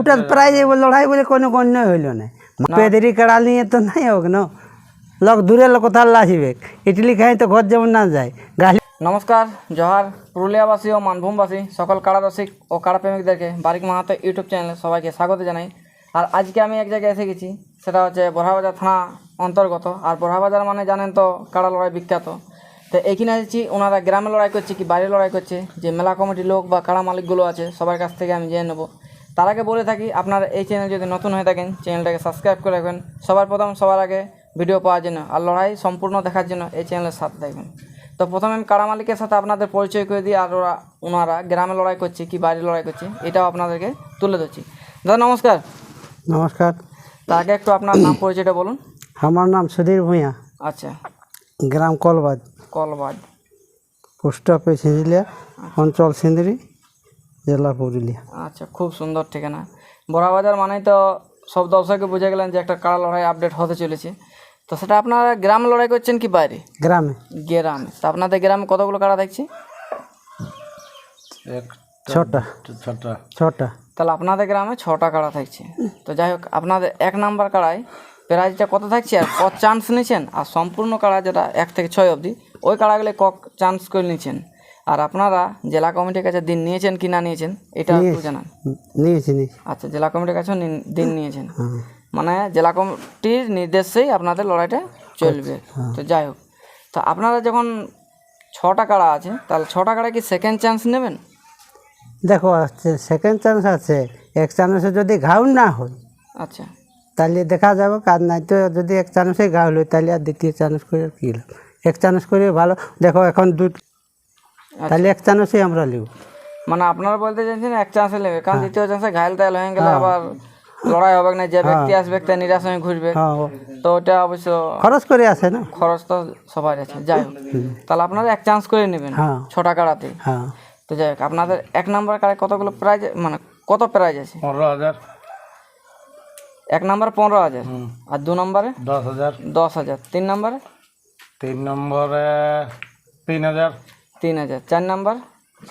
ওটা এবার লড়াই বলে কোনো গণ্য হইল না। পেদেরি কাড়া নিয়ে তো নাই হোক ন? লোক দূরের লোক কোথাও আসবে ইডলি খাই তো ঘর যেমন না যায়। গালি নমস্কার জহার পুরুলিয়াবাসী ও মানভূমবাসী সকল কাড়া রসিক ও কাড়া প্রেমিকদেরকে বারিক মাহাতো ইউটিউব চ্যানেলে সবাইকে স্বাগত জানাই। আর আজকে আমি এক জায়গায় এসে গেছি সেটা হচ্ছে বড়াবাজার থানা অন্তর্গত। আর বড়াবাজার মানে জানেন তো কাড়া লড়াই বিখ্যাত। তো এখানে এসেছি ওনারা গ্রামে লড়াই করছে কি বাইরে লড়াই করছে যে মেলা কমিটির লোক বা কাড়া মালিকগুলো আছে সবার কাছ থেকে আমি জেনে নেব। তার আগে বলে থাকি আপনারা এই চ্যানেল যদি নতুন হয়ে থাকেন চ্যানেলটাকে সাবস্ক্রাইব করে রাখবেন। সবার প্রথম সবার আগে ভিডিও পাওয়ার জন্য আর লড়াই সম্পূর্ণ দেখার জন্য এই চ্যানেলের সাথে থাকবেন। তো প্রথমে আমি কাড়া মালিকের সাথে আপনাদের পরিচয় করে দিই আর ওরা ওনারা গ্রামে লড়াই করছে কি বাইরে লড়াই করছে এটাও আপনাদেরকে তুলে ধরছি। দাদা নমস্কার। নমস্কার। তার আগে একটু আপনার নাম পরিচয়টা বলুন। আমার নাম সুধীর ভূঁইয়া। আচ্ছা। গ্রাম কলবাদ। কলবাজ পোস্ট অফিস হিজলিয়া অঞ্চল সিন্দ্রি। জেলা পুরুলিয়া। আচ্ছা খুব সুন্দর ঠিকানা। বড়াবাজার মানেই তো সব দর্শককে বুঝে গেলেন যে একটা কাড়া লড়াই আপডেট হতে চলেছে। তো সেটা আপনারা গ্রামে লড়াই করছেন কি বাইরে? গ্রামে। গ্রামে। তো আপনাদের গ্রামে কতগুলো কাড়া দেখছি? ছটা। ছটা। তাহলে আপনাদের গ্রামে ছটা কাড়া থাকছে। তো যাই হোক আপনাদের এক নাম্বার কাড়ায় প্রাইজটা কত থাকছে আর কত চান্স নিয়েছেন? আর সম্পূর্ণ কাড়া যেটা এক থেকে ছয় অবধি ওই কাড়াগুলো কক চান্স করে নিয়েছেন? আর আপনারা জেলা কমিটির কাছে দিন নিয়েছেন কি না নিয়েছেন এটা একটু জানান। নিয়েছি আচ্ছা জেলা কমিটির নিন- দিন নিয়েছেন। হ্যাঁ মানে জেলা কমিটির নির্দেশেই আপনাদের লড়াইটা চলবে। তো যাই হোক তো আপনারা যখন ছটা কাড়া আছে তাহলে ছটা কাড়া কি সেকেন্ড চান্স নেবেন? দেখো সেকেন্ড চান্স আছে। এক চান্সে যদি ঘাউ না হয় আচ্ছা। তাহলে দেখা যাবে কাজ নাই তো যদি এক চান্সে ঘা হয় তাহলে আর দ্বিতীয় চান্স করে কী এক চান্স করে ভালো। দেখো এখন দু তাহলে এক চান্সে আমরা লিব মানে আপনারা বলতে চাইছেন এক চান্সে নেবে কারণ দ্বিতীয় চান্সে ঘায়ল তাইল হয়ে গেলে আবার লড়াই হবে না যে ব্যক্তি আসবে তা নিরাশ হয়ে ঘুরবে। হ্যাঁ। তো ওটা অবশ্য খরচ করে আসে না? খরচ তো সবার আছে। যাই হোক। তাহলে আপনারা এক চান্স করে নেবেন হ্যাঁ। ছটা কাড়াতে। হ্যাঁ। তো যাই হোক আপনাদের এক নাম্বার কাড়ায় কতগুলো প্রাইজ মানে কত প্রাইজ আছে? পনেরো হাজার। এক নাম্বার পনেরো হাজার। আর দু নম্বরে? দশ হাজার। দশ হাজার। তিন নম্বরে? তিন নম্বরে তিন হাজার। তিন হাজার। চার নাম্বার?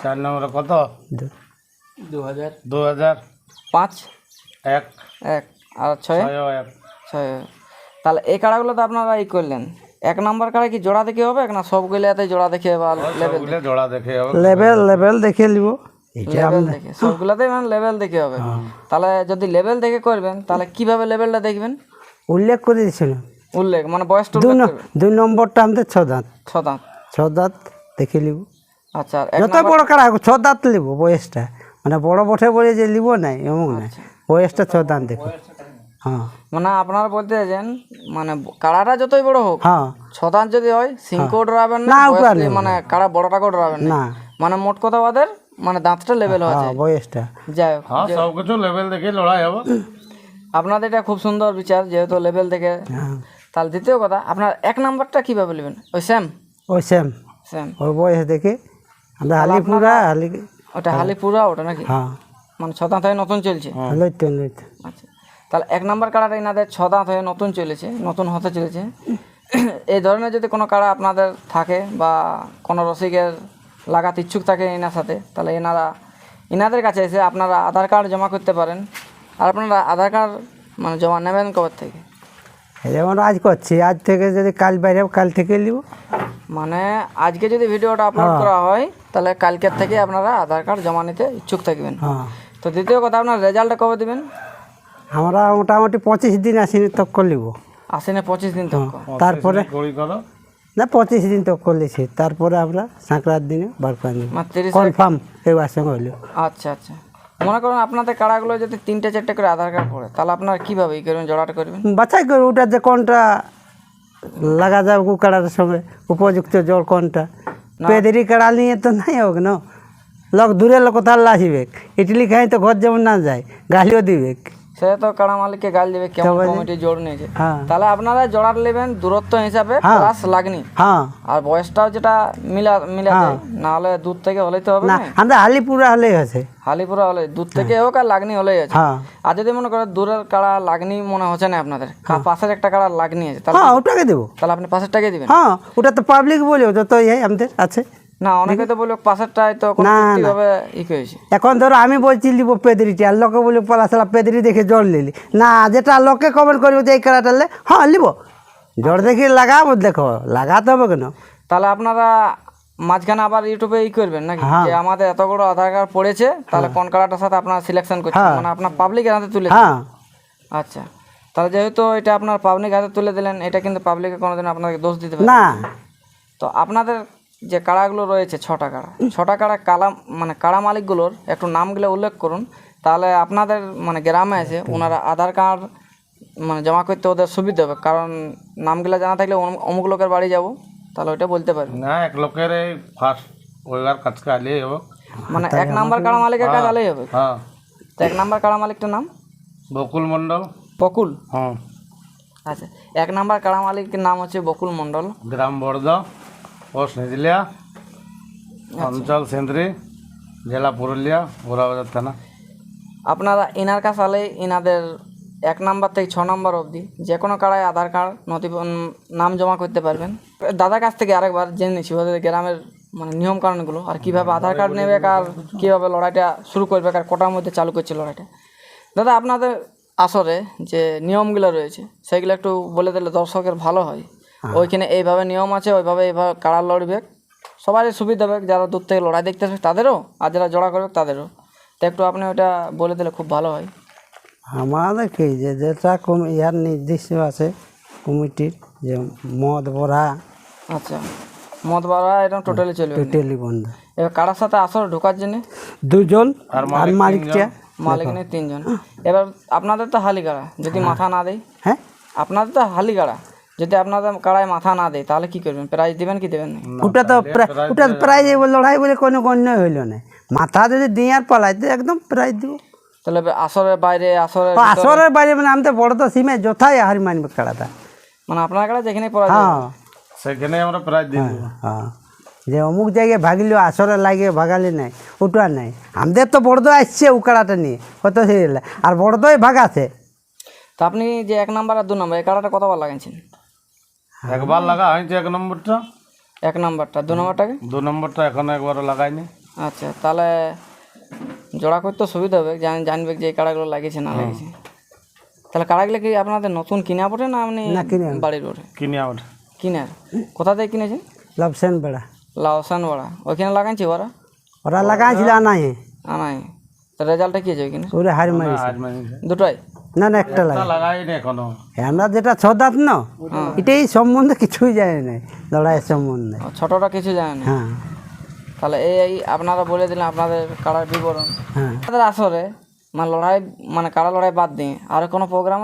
চার নম্বরে কত? দু- হাজার। দু হাজার। পাঁচ? এক। এক। আর ছয়? ছয় এক। ছয় তাহলে এই কাড়াগুলো তো আপনারা ই করলেন। এক নাম্বার কাড়া কি জোড়া দেখে হবে? না সবগুলোতে জোড়া দেখে বা লেভেল জোড়া দেখে হবে। লেভেল লেভেল দেখে নিব। এটা লেভেল দেখে। সবগুলোতেই মানে লেভেল দেখে হবে। তাহলে যদি লেভেল দেখে করবেন তাহলে কীভাবে লেভেলটা দেখবেন? উল্লেখ করে দিয়েছিল উল্লেখ মানে বয়সটা দু নম্বরটা আমাদের ছ দাঁত ছ দাঁত ছ দাঁত দেখে নিব আচ্ছা যত বড় কারা ছ দাঁত লিব বয়সটা। মানে বড় বটে বলে যে লিব নাই এমন নাই। বয়সটা ছ দাঁত দেখো। হ্যাঁ। মানে আপনারা বলতে চাইছেন মানে কাড়াটা যতই বড় হোক হ্যাঁ। ছ দাঁত যদি হয় সিংকও ডরাবেন না না, মানে কাড়া বড়টাকেও ডরাবেন না। না। মানে মোট কথা ওদের মানে দাঁতটা লেভেল হওয়া হ্যাঁ যায় বয়সটা। যাই হোক হ্যাঁ সব কিছু লেভেল দেখে লড়াই হবে। আপনাদের এটা খুব সুন্দর বিচার যেহেতু লেভেল থেকে হ্যাঁ। তাহলে দ্বিতীয় কথা আপনার এক নাম্বারটা কীভাবে নেবেন? ওই সেম ওই সেম সেম ওর বয়স দেখে আমরা হালিপুরা হালি ওটা হালিপুরা ওটা নাকি? হ্যাঁ। মানে ছ দাঁত হয়ে। নতুন চলছে লইতে লইতে আচ্ছা। তাহলে এক নাম্বার কাড়াটা এনাদের ছ দাঁত হয়ে নতুন চলেছে নতুন হতে চলেছে। এই ধরনের যদি কোনো কাড়া আপনাদের থাকে বা কোনো রসিকের লাগাতে ইচ্ছুক থাকে এনার সাথে তাহলে এনারা এনাদের কাছে এসে আপনারা আধার কার্ড জমা করতে পারেন। আর আপনারা আধার কার্ড মানে জমা নেবেন কবে থেকে? যেমন আজ করছি আজ থেকে যদি কাল বাইরে কাল থেকে নিব মানে আজকে যদি ভিডিওটা আপলোড করা হয় তাহলে কালকের থেকে আপনারা আধার কার্ড জমা নিতে ইচ্ছুক থাকবেন। হ্যাঁ। তো দ্বিতীয় কথা আপনার রেজাল্টটা কবে দিবেন? আমরা মোটামুটি পঁচিশ দিন আসিনি তক করলিব। আসেনে পঁচিশ দিন তক। তারপরে না পঁচিশ দিন তক করলেছি। তারপরে আমরা সাঁকড়ার দিনে বার করে নিব। মানে তিরিশ কনফার্ম কেউ আসে হইল আচ্ছা আচ্ছা। মনে করুন আপনাদের কাড়াগুলো যদি তিনটে চারটে করে আধার কার্ড পড়ে তাহলে আপনার কীভাবে ই করবেন জড়াটা করবেন? বাছাই করে ওটা যে কোনটা লাগা যাবে কুকাড়ার সঙ্গে উপযুক্ত জল কোনটা? পেদেরি কাড়া নিয়ে তো নাই হোক না? লোক দূরে লোক কোথাও আসবে ইডলি খাই তো ঘর যেমন না যায় গালিও দিবে সে তো কাড়া মালিককে গাল দেবে কেমন কমিটি জোর নিয়েছে। হ্যাঁ। তাহলে আপনারা জোড়ার নেবেন দূরত্ব হিসাবে হ্যাঁ। প্লাস লাগনি। হ্যাঁ। আর বয়সটাও যেটা মিলা মিলা না হলে দুধ থেকে হলেই তো হবে না আমরা হালিপুরা হলেই আছে হালিপুরা হলে দুধ থেকে হোক আর লাগনি হলেই আছে হ্যাঁ। আর যদি মনে করেন দূরের কাড়া লাগনি মনে হচ্ছে না আপনাদের পাশের একটা কাড়া লাগনি আছে তাহলে হ্যাঁ ওটাকে দেবো। তাহলে আপনি পাশেরটাকে দিবেন। হ্যাঁ ওটা তো পাবলিক বলে ওটা তো আমাদের আছে। না অনেকে তো বলল পাশেরটায় না, এখন ধরো আমি বলছি লিব পেদরিটি আর লোকে বলে পলাশালা পেদরি দেখে জল নিলি না যেটা লোকে কমেন্ট করবে যে এই কাড়াটা হ্যাঁ লিব। জল দেখে লাগাবো দেখো লাগাতে হবে কেন? তাহলে আপনারা মাঝখানে আবার ইউটিউবে ই করবেন নাকি? হ্যাঁ। যে আমাদের এত বড় আধার কার্ড পড়েছে তাহলে কোন কালারটার সাথে আপনারা সিলেকশন করছেন? হ্যাঁ। মানে আপনার হাতে তুলে হ্যাঁ। আচ্ছা। তাহলে যেহেতু এটা আপনার পাবলিক হাতে তুলে দিলেন এটা কিন্তু পাবলিকে কোনোদিন আপনাকে দোষ দিতে পারে না। তো আপনাদের যে কাড়াগুলো রয়েছে ছটা কাড়া। ছটা কাড়া কালা মানে কাড়া মালিকগুলোর একটু নামগুলো উল্লেখ করুন। তাহলে আপনাদের মানে গ্রামে আছে ওনারা আধার কার্ড মানে জমা করতে ওদের সুবিধা হবে। কারণ নামগুলো জানা থাকলে অমুক- অমুক লোকের বাড়ি যাব তাহলে ওইটা বলতে পারবেন না এক লোকের এই ফার্স্ট ওইবার কাছকে আলিয়ে যাব। মানে এক নাম্বার কাড়া মালিকের কাজ আলেই হবে? হ্যাঁ। তো এক নাম্বার কাড়া মালিকটার নাম? বকুল মণ্ডল। বকুল? হ্যাঁ। আচ্ছা এক নাম্বার কাড়া মালিকের নাম হচ্ছে বকুল মণ্ডল। গ্রাম বড়দা। পোস্ট নিজলিয়া অঞ্চল সেন্দ্রি জেলা পুরুলিয়া গোরাবাজার থানা। আপনারা এনার কাছে আলে এনাদের এক নাম্বার থেকে ছ নাম্বার অবধি যে কোনো কাড়ায় আধার কার্ড নথি নাম জমা করতে পারবেন। দাদার কাছ থেকে আরেকবার জেনে নিচ্ছি ওদের গ্রামের মানে নিয়ম কারণগুলো আর কীভাবে আধার কার্ড নেবে আর কীভাবে লড়াইটা শুরু করবে আর কটার মধ্যে চালু করছে লড়াইটা। দাদা আপনাদের আসরে যে নিয়মগুলো রয়েছে সেগুলো একটু বলে দিলে দর্শকের ভালো হয়। ওইখানে এইভাবে নিয়ম আছে ওইভাবে এইভাবে কাড়া লড়বে? সবারই সুবিধা হবে যারা দূর থেকে লড়াই দেখতে আসবে তাদেরও আর যারা জড়া করবে তাদেরও। তো একটু আপনি ওটা বলে দিলে খুব ভালো হয়। আমাদের কি যে যেটা কম ইয়ার নির্দিষ্ট আছে কমিটির যে মদ ভরা আচ্ছা মদ বাড়া এরকম টোটালি চলবে না। টেলি বন্ধ। এবার কারার সাথে আসর ঢোকার জন্য? দুজন আর মালিকটা মালিক নেই তিনজন। এবার আপনাদের তো হালি কাড়া যদি মাথা না দেয় হ্যাঁ। আপনাদের তো হালি কাড়া যদি আপনাদের কাড়ায় মাথা না দেয় তাহলে কি করবেন? প্রাইজ দিবেন কি দেবেন না? ওটা তো ওটা প্রাইজ লড়াই বলে কোনো গণ্য হইল না। মাথা যদি দিয়ে আর পালাই তো একদম প্রাইজ দিব। তাহলে আসরের বাইরে আসরের ও আসরের বাইরে মানে আমি তো বড় তো সীমে যথাই হারি মানবে কাড়াটা। মানে আপনার কাড়া যেখানে পড়া যায় হ্যাঁ সেখানে আমরা প্রাইজ দিয়ে দেবো। হ্যাঁ যে অমুক জায়গায় ভাগিলেও আসরে লাগে ভাগালি নাই ওটা নাই। আমাদের তো বড়দো আসছে ও কাড়াটা নিয়ে কত সেই আর বড়দোই ভাগাছে তা আপনি যে এক নাম্বার আর দু নাম্বার এই কাড়াটা কতবার লাগাইছেন? একবার লাগা হয়েছে এক নম্বরটা। এক নাম্বারটা দু নাম্বারটাকে? দু নম্বরটা এখনও একবারও লাগাইনি। আচ্ছা তাহলে জোড়া করতে সুবিধা হবে জান জানবে যে এই কাড়াগুলো লাগিয়েছে না লাগিয়েছে। তাহলে কাড়াগুলো কি আপনাদের নতুন কিনা পড়ে না আপনি বাড়ির ওঠে কিনে আমার কিনার। কোথা থেকে কিনেছেন? লবসেন বেড়া। লাউসান বাড়া। ওইখানে লাগাইছি ওরা? ওরা লাগাইছিল নাই আনাই। তো রেজাল্টটা কি আছে ওইখানে? ওরে হারি মানিছে দুটোই? না না একটা লাগে লাগাইনি এখনও। আমরা যেটা ছদাত না এটাই সম্বন্ধে কিছুই জানি না লড়াইয়ের সম্বন্ধে। ছোটটা কিছু জানে না হ্যাঁ। তাহলে এই এই আপনারা বলে দিলেন আপনাদের কাড়ার বিবরণ। হ্যাঁ। আপনাদের আসরে মানে লড়াই মানে কারা লড়াই বাদ দিয়ে আর কোনো প্রোগ্রাম আছে?